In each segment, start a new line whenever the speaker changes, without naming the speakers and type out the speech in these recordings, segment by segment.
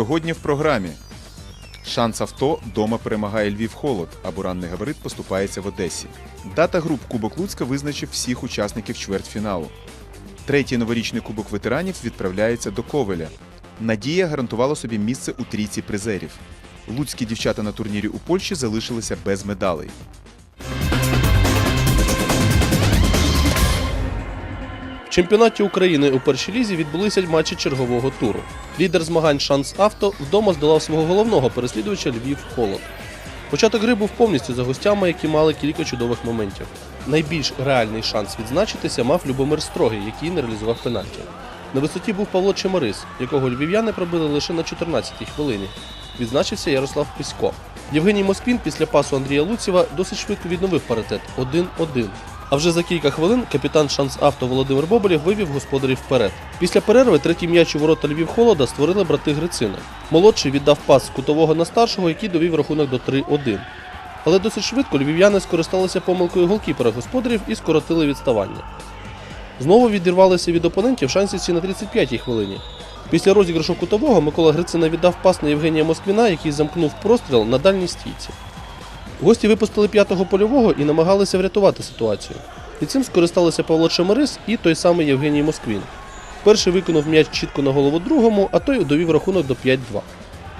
Сьогодні в програмі. Шанс авто дома перемагає Львів Холод, а буранний габарит поступається в Одесі. Дата груп Кубок Луцька визначив всіх учасників чвертьфіналу. Третій новорічний кубок ветеранів відправляється до Ковеля. Надія гарантувала собі місце у трійці призерів. Луцькі дівчата на турнірі у Польщі залишилися без медалей.
Чемпіонаті України у першій лізі відбулися матчі чергового туру. Лідер змагань Шанс Авто вдома здолав свого головного переслідувача Львів Холод. Початок гри був повністю за гостями, які мали кілька чудових моментів. Найбільш реальний шанс відзначитися мав Любомир Строгий, який не реалізував пенальті. На висоті був Павло Чемарис, якого львів'яни пробили лише на 14-й хвилині. Відзначився Ярослав Писько. Євгеній Москвін після пасу Андрія Луцєва досить швидко відновив паритет 1-1. А вже за кілька хвилин капітан Шанс Авто Володимир Боболєв вивів господарів вперед. Після перерви третій м'яч у ворота Львів Холода створили брати Грицина. Молодший віддав пас з кутового на старшого, який довів рахунок до 3-1. Але досить швидко львів'яни скористалися помилкою голкіпера господарів і скоротили відставання. Знову відірвалися від опонентів шансівці на 35-й хвилині. Після розіграшу кутового Микола Грицина віддав пас на Євгенія Москвіна, який замкнув простріл на дальній стійці. Гості випустили п'ятого польового і намагалися врятувати ситуацію. І цим скористалися Павло Чемерис і той самий Євгеній Москвін. Перший виконав м'яч чітко на голову другому, а той довів рахунок до 5-2.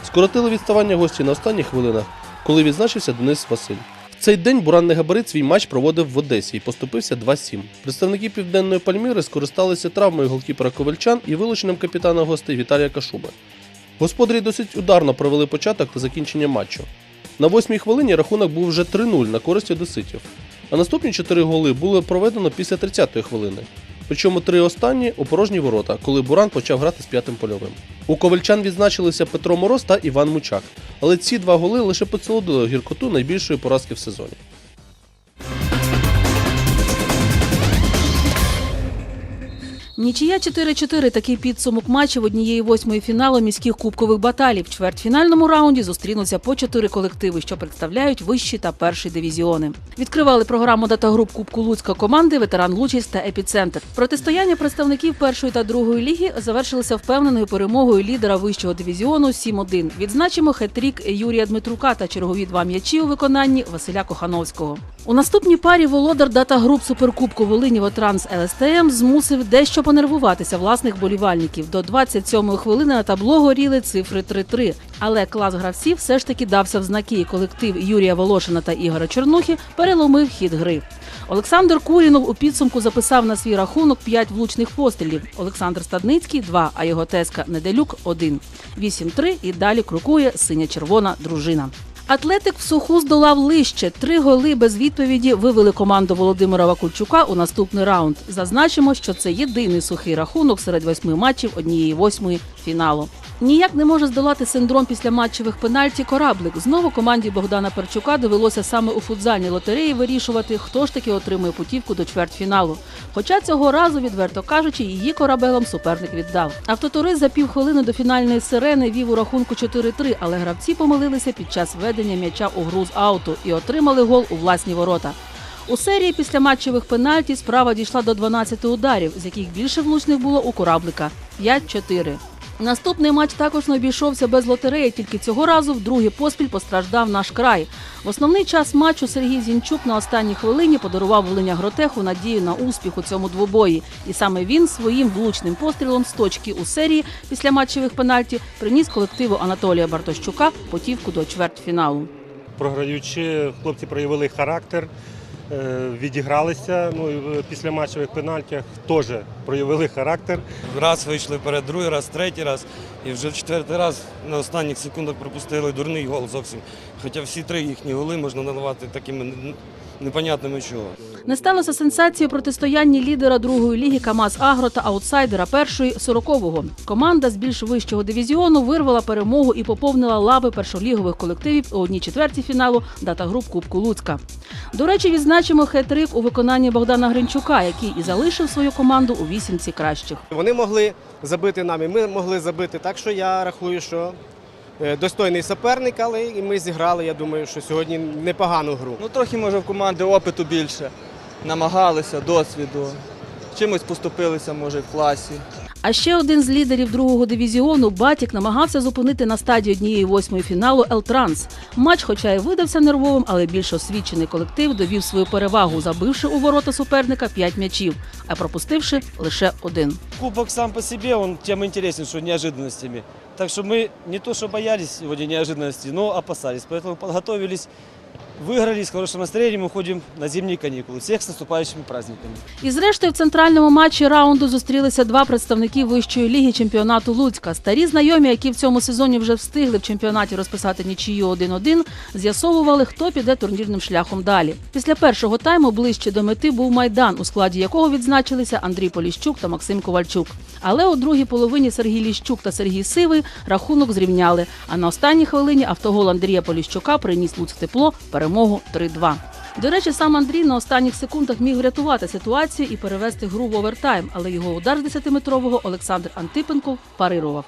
Скоротили відставання гості на останніх хвилинах, коли відзначився Денис Василь. В цей день буранний габарит свій матч проводив в Одесі і поступився 2-7. Представники південної Пальміри скористалися травмою голкіпера Ковальчан і вилученням капітана гостей Віталія Кашуби. Господарі досить ударно провели початок та закінчення матчу. На восьмій хвилині рахунок був вже 3-0 на користь одеситів. А наступні чотири голи було проведено після 30-ї хвилини. Причому три останні у порожні ворота, коли Буран почав грати з п'ятим польовим. У ковальчан відзначилися Петро Мороз та Іван Мучак, але ці два голи лише підсолодили гіркоту найбільшої поразки в сезоні.
Нічия 4-4 – такий підсумок матчів однієї восьмої фіналу міських кубкових баталій. В чвертьфінальному раунді зустрінуться по чотири колективи, що представляють вищі та перший дивізіони. Відкривали програму датагруп Кубку Луцька команди ветеран Лучість та Епіцентр. Протистояння представників першої та другої ліги завершилося впевненою перемогою лідера вищого дивізіону 7-1. Відзначимо хет-трік Юрія Дмитрука та чергові два м'ячі у виконанні Василя Кохановського. У наступній парі володар дата груп Суперкубку Волині Ветранс ЛСТМ змусив дещо понервуватися власних болівальників. До 27-ї хвилини на табло горіли цифри 3-3. Але клас гравців все ж таки дався в знаки. і Колектив Юрія Волошина та Ігоря Чорнухи переломив хід гри. Олександр Курінов у підсумку записав на свій рахунок 5 влучних пострілів. Олександр Стадницький 2, а його теска Неделюк 1. 8-3 і далі крокує синя-червона дружина. Атлетик в суху здолав лище. Три голи без відповіді вивели команду Володимира Вакульчука у наступний раунд. Зазначимо, що це єдиний сухий рахунок серед восьми матчів однієї восьмої фіналу. Ніяк не може здолати синдром після матчевих пенальті кораблик. Знову команді Богдана Перчука довелося саме у футзальній лотереї вирішувати, хто ж таки отримує путівку до чвертьфіналу. Хоча цього разу, відверто кажучи, її корабелом суперник віддав. Автотурист за півхвилини до фінальної сирени вів у рахунку 4-3, але гравці помилилися під час ведення м'яча у гру з ауту і отримали гол у власні ворота. У серії після матчевих пенальті справа дійшла до 12 ударів, з яких більше влучних було у кораблика 5-4. Наступний матч також не обійшовся без лотереї, тільки цього разу вдруге поспіль постраждав наш край. В основний час матчу Сергій Зінчук на останній хвилині подарував Волиня Гротеху надію на успіх у цьому двобої. І саме він своїм влучним пострілом з точки у серії після матчевих пенальті приніс колективу Анатолія Бартощука потівку до чвертьфіналу.
Програючи, хлопці проявили характер, відігралися. Ну і після матчових пенальтях теж проявили характер.
Раз вийшли вперед, другий раз, третій раз. І вже четвертий раз на останніх секундах пропустили дурний гол зовсім. Хоча всі три їхні голи можна наливати такими непонятними чого.
Не сталося сенсацією протистояння лідера другої ліги КАМАЗ Агро та аутсайдера першої сорокового. Команда з більш вищого дивізіону вирвала перемогу і поповнила лави першолігових колективів у одній четвертій фіналу датагруп Кубку Луцька. До речі, відзначимо хет-трик у виконанні Богдана Гринчука, який і залишив свою команду у вісімці кращих.
Вони могли забити нам, і ми могли забити. Так що я рахую, що е, достойний суперник, але і ми зіграли. Я думаю, що сьогодні непогану гру.
Ну, трохи, може, в команди опиту більше. Намагалися, досвіду. Чимось поступилися, може, в класі.
А ще один з лідерів другого дивізіону Батік намагався зупинити на стадії однієї восьмої фіналу Елтранс. Матч, хоча й видався нервовим, але більш освічений колектив довів свою перевагу, забивши у ворота суперника 5 м'ячів, а пропустивши лише один.
Кубок сам по себе, он тем интересен, что неожиданностями. Так что мы не то, что боялись сегодня неожиданностей, но опасались. Поэтому подготовились, выиграли, с хорошим настроением уходим на зимние каникулы. Всех с наступающими праздниками.
І зрештою в центральному матчі раунду зустрілися два представники вищої ліги чемпіонату Луцька. Старі знайомі, які в цьому сезоні вже встигли в чемпіонаті розписати нічию 1-1, з'ясовували, хто піде турнірним шляхом далі. Після першого тайму ближче до мети був майдан, у складі якого відзначилися Андрій Поліщук та Максим Ковальчук. Але у другій половині Сергій Ліщук та Сергій Сивий рахунок зрівняли. А на останній хвилині автогол Андрія Поліщука приніс Луцьк тепло перемогу 3-2. До речі, сам Андрій на останніх секундах міг врятувати ситуацію і перевести гру в овертайм, але його удар з 10-метрового Олександр Антипенков парирував.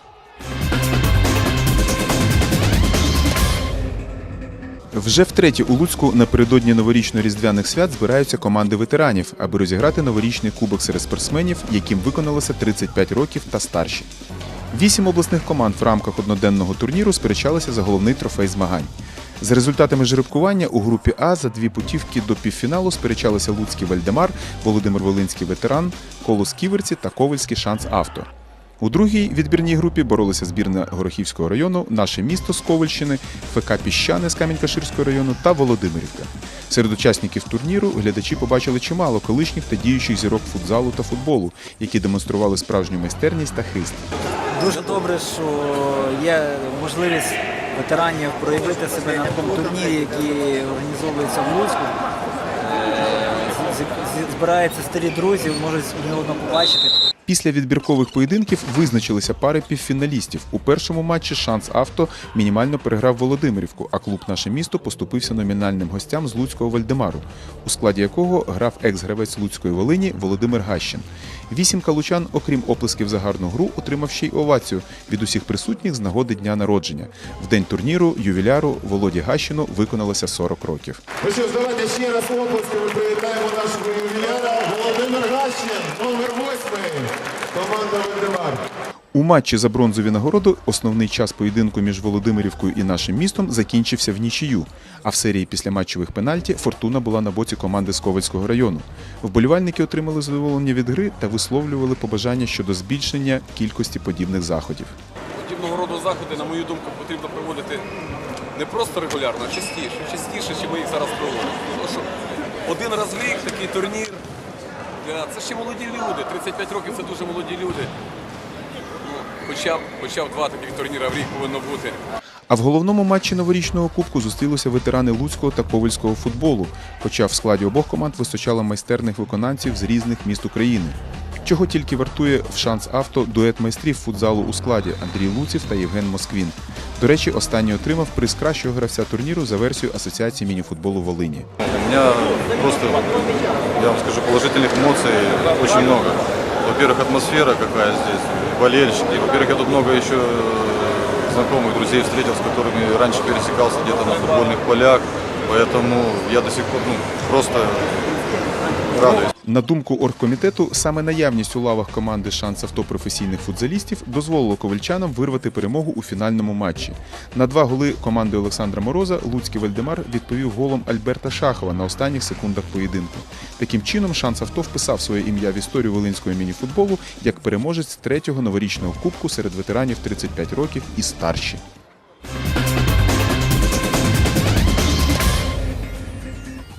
Вже втретє у Луцьку напередодні новорічно-різдвяних свят збираються команди ветеранів, аби розіграти новорічний кубок серед спортсменів, яким виконалося 35 років та старші. Вісім обласних команд в рамках одноденного турніру сперечалися за головний трофей змагань. За результатами жеребкування у групі А за дві путівки до півфіналу сперечалися Луцький Вальдемар, Володимир Волинський ветеран, Колос Ківерці та Ковальський шанс авто. У другій відбірній групі боролися збірна Горохівського району, наше місто з Ковальщини, ФК Піщани з Камінь-Каширського району та Володимирівка. Серед учасників турніру глядачі побачили чимало колишніх та діючих зірок футзалу та футболу, які демонстрували справжню майстерність та хист.
Дуже добре, що є можливість ветеранів проявити себе на такому турнірі, який організовується в Луцьку. Е, Збираються старі друзі, можуть одне одного побачити.
Після відбіркових поєдинків визначилися пари півфіналістів. У першому матчі шанс авто мінімально переграв Володимирівку, а клуб наше місто поступився номінальним гостям з Луцького Вальдемару, у складі якого грав екс-гравець Луцької Волині Володимир Гащин. Вісім калучан, окрім оплесків за гарну гру, отримав ще й овацію від усіх присутніх з нагоди дня народження. В день турніру ювіляру Володі Гащину виконалося 40 років.
Ну що ж, давайте ще раз оплесками привітаємо нашого ювіляра Володимир номер восьмий, команда Вендемар.
У матчі за бронзові нагороди основний час поєдинку між Володимирівкою і нашим містом закінчився в нічию. А в серії післяматчевих пенальті фортуна була на боці команди з Ковальського району. Вболівальники отримали задоволення від гри та висловлювали побажання щодо збільшення кількості подібних заходів.
Подібного роду заходи, на мою думку, потрібно проводити не просто регулярно, а частіше, частіше, чим ми їх зараз проводимо. Тому що один раз в рік такий турнір, для- це ще молоді люди, 35 років це дуже молоді люди. Ну, хоча, б, хоча б два таких турніри в рік повинно бути.
А в головному матчі новорічного кубку зустрілися ветерани Луцького та Ковальського футболу, хоча в складі обох команд вистачало майстерних виконавців з різних міст України. Чого тільки вартує в шанс авто дует майстрів футзалу у складі Андрій Луців та Євген Москвін. До речі, останній отримав приз кращого гравця турніру за версією Асоціації мініфутболу Волині.
У меня просто, я вам скажу, положительных эмоций очень много. Во-первых, атмосфера какая здесь, болельщики. Во-первых, я тут много еще э, знакомых, друзей встретил, с которыми раньше пересекался где-то на футбольных полях. Поэтому я до сих пор ну, просто радуюсь.
На думку оргкомітету, саме наявність у лавах команди шанс авто професійних футзалістів дозволило ковальчанам вирвати перемогу у фінальному матчі. На два голи команди Олександра Мороза Луцький Вальдемар відповів голом Альберта Шахова на останніх секундах поєдинку. Таким чином, шанс авто вписав своє ім'я в історію волинського мініфутболу як переможець третього новорічного кубку серед ветеранів 35 років і старші.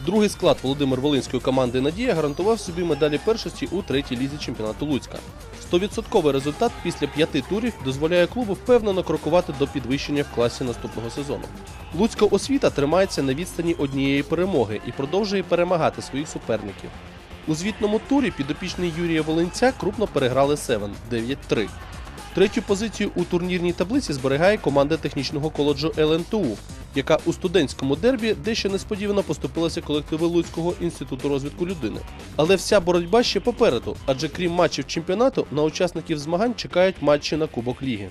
Другий склад Володимир Волинської команди Надія гарантував собі медалі першості у третій лізі чемпіонату Луцька. Стовідсотковий результат після п'яти турів дозволяє клубу впевнено крокувати до підвищення в класі наступного сезону. Луцька освіта тримається на відстані однієї перемоги і продовжує перемагати своїх суперників. У звітному турі підопічний Юрія Волинця крупно переграли Севен 9-3. Третю позицію у турнірній таблиці зберігає команда технічного коледжу ЛНТУ, яка у студентському дербі дещо несподівано поступилася колективу Луцького інституту розвитку людини. Але вся боротьба ще попереду, адже крім матчів чемпіонату, на учасників змагань чекають матчі на Кубок Ліги.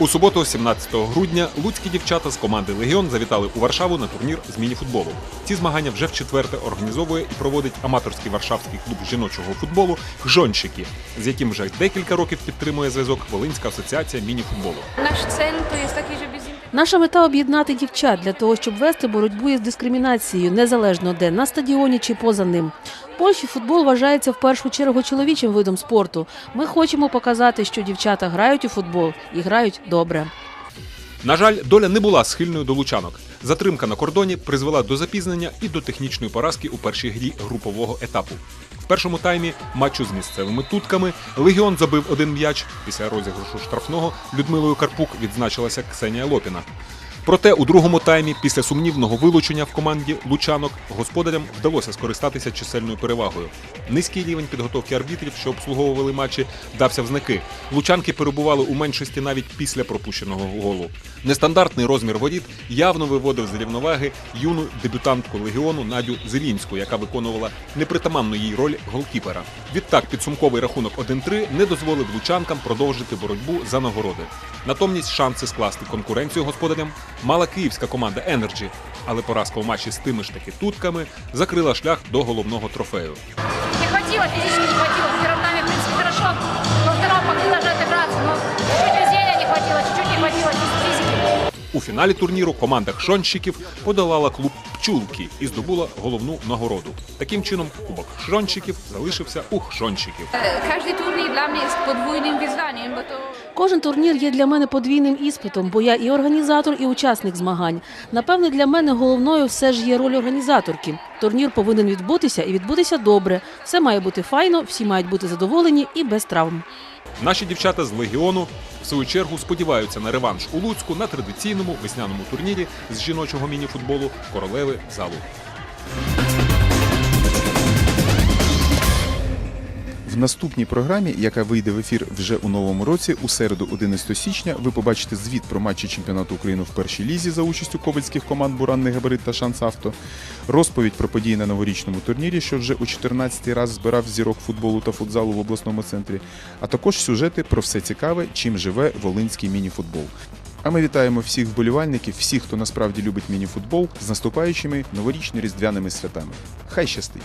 У суботу, 17 грудня, луцькі дівчата з команди Легіон завітали у Варшаву на турнір з міні-футболу. Ці змагання вже вчетверте організовує і проводить аматорський варшавський клуб жіночого футболу Жонщики, з яким вже декілька років підтримує зв'язок Волинська асоціація міні-футболу.
Наш центр є такий же zintegrować
Наша мета об'єднати дівчат для того, щоб вести боротьбу із дискримінацією, незалежно де на стадіоні чи поза ним. В Польщі футбол вважається в першу чергу чоловічим видом спорту. Ми хочемо показати, що дівчата грають у футбол і грають добре.
На жаль, доля не була схильною до лучанок. Затримка на кордоні призвела до запізнення і до технічної поразки у першій грі групового етапу. Першому таймі матчу з місцевими тутками Легіон забив один м'яч. Після розіграшу штрафного Людмилою Карпук відзначилася Ксенія Лопіна. Проте у другому таймі, після сумнівного вилучення в команді лучанок, господарям вдалося скористатися чисельною перевагою. Низький рівень підготовки арбітрів, що обслуговували матчі, дався в знаки. Лучанки перебували у меншості навіть після пропущеного голу. Нестандартний розмір воріт явно виводив з рівноваги юну дебютантку легіону Надю Зелінську, яка виконувала непритаманну їй роль голкіпера. Відтак підсумковий рахунок 1-3 не дозволив лучанкам продовжити боротьбу за нагороди. Натомість шанси скласти конкуренцію господарям мала київська команда Енерджі, але поразка у матчі з тими ж таки тутками закрила шлях до головного трофею.
Не хватило, фізично не хватило.
У фіналі турніру команда хшонщиків подолала клуб Пчулки і здобула головну нагороду. Таким чином, кубок хшонщиків залишився у хшонщиків.
Każdy turniej dla mnie jest podwójnym wyzwaniem, bo to
Кожен турнір є для мене подвійним іспитом, бо я і організатор, і учасник змагань. Напевне, для мене головною все ж є роль організаторки. Турнір повинен відбутися і відбутися добре. Все має бути файно, всі мають бути задоволені і без травм.
Наші дівчата з легіону свою чергу сподіваються на реванш у Луцьку на традиційному весняному турнірі з жіночого міні-футболу королеви залу.
Наступній програмі, яка вийде в ефір вже у новому році, у середу, 11 січня, ви побачите звіт про матчі чемпіонату України в першій лізі за участю ковальських команд Буранний Габарит та Шанс Авто, розповідь про події на новорічному турнірі, що вже у 14-й раз збирав зірок футболу та футзалу в обласному центрі, а також сюжети про все цікаве, чим живе волинський міні-футбол. А ми вітаємо всіх вболівальників, всіх, хто насправді любить міні-футбол, з наступаючими новорічно-різдвяними святами. Хай щастить!